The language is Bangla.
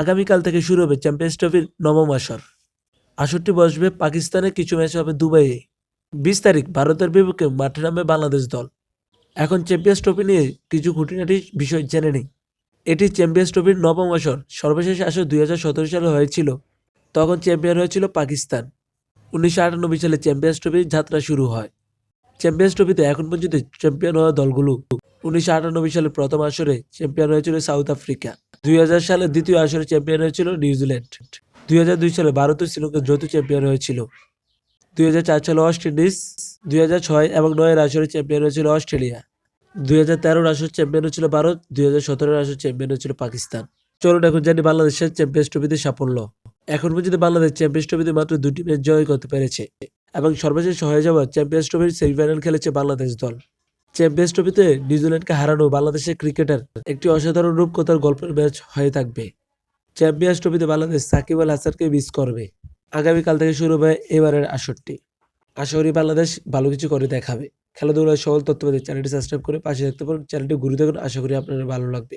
আগামীকাল থেকে শুরু হবে চ্যাম্পিয়ন্স ট্রফির নবম আসর। আসরটি বসবে পাকিস্তানে কিছু ম্যাচ হবে দুবাইয়ে। বিশ তারিখ ভারতের বিপক্ষে মাঠে নামবে বাংলাদেশ দল। এখন চ্যাম্পিয়ন্স ট্রফি নিয়ে কিছু খুঁটিনাটি বিষয় জেনে নিই। এটি চ্যাম্পিয়ন্স ট্রফির নবম আসর, সর্বশেষ আসর দুই হাজার সতেরো সালে হয়েছিল। তখন চ্যাম্পিয়ন হয়েছিল পাকিস্তান। উনিশশো আটানব্বই সালে চ্যাম্পিয়ন্স ট্রফির যাত্রা শুরু হয়। চ্যাম্পিয়ন্স ট্রফিতে এখন পর্যন্ত চ্যাম্পিয়ন হওয়া দলগুলো উনিশশো আটানব্বই সালে প্রথম আসরে চ্যাম্পিয়ন হয়েছিল সাউথ আফ্রিকা দুই হাজার সালে দ্বিতীয় আসরে চ্যাম্পিয়ন হয়েছিল নিউজিল্যান্ড। দুই হাজার দুই সালে ভারত ও শ্রীলঙ্কা যৌথ চ্যাম্পিয়ন হয়েছিল। দুই হাজার চার সালে ওয়েস্ট ইন্ডিজ দুই হাজার ছয় এবং নয়ের আসরে চ্যাম্পিয়ন হয়েছিল অস্ট্রেলিয়া। দুই হাজার তেরোর আসর চ্যাম্পিয়ন হয়েছিল ভারত, দুই হাজার সতেরোর আসর চ্যাম্পিয়ন হয়েছিল পাকিস্তান। চলুন এখন জানি বাংলাদেশের চ্যাম্পিয়ন্স ট্রফিতে সাফল্য। এখন পর্যন্ত বাংলাদেশ চ্যাম্পিয়ন্স ট্রফিতে মাত্র দুটি ম্যাচ জয় করতে পেরেছে এবং সর্বশেষ হয়ে যাওয়া চ্যাম্পিয়ন্স ট্রফির সেমিফাইনাল খেলেছে বাংলাদেশ দল। চ্যাম্পিয়ন্স ট্রফিতে নিউজিল্যান্ডকে হারানো বাংলাদেশের ক্রিকেটার একটি অসাধারণ রূপকথার গল্পের ম্যাচ হয়ে থাকবে। চ্যাম্পিয়ন্স ট্রফিতে বাংলাদেশ সাকিব আল হাসানকে মিস করবে। আগামীকাল থেকে শুরু হবে এবারের আসরটি। আশা করি বাংলাদেশ ভালো কিছু করে দেখাবে। খেলাধুলার সকল তথ্য পেতে চ্যানেলটি সাবস্ক্রাইব করে পাশে দেখতে পারেন চ্যানেলটি ঘুরে দেখুন। আশা করি আপনার ভালো লাগবে।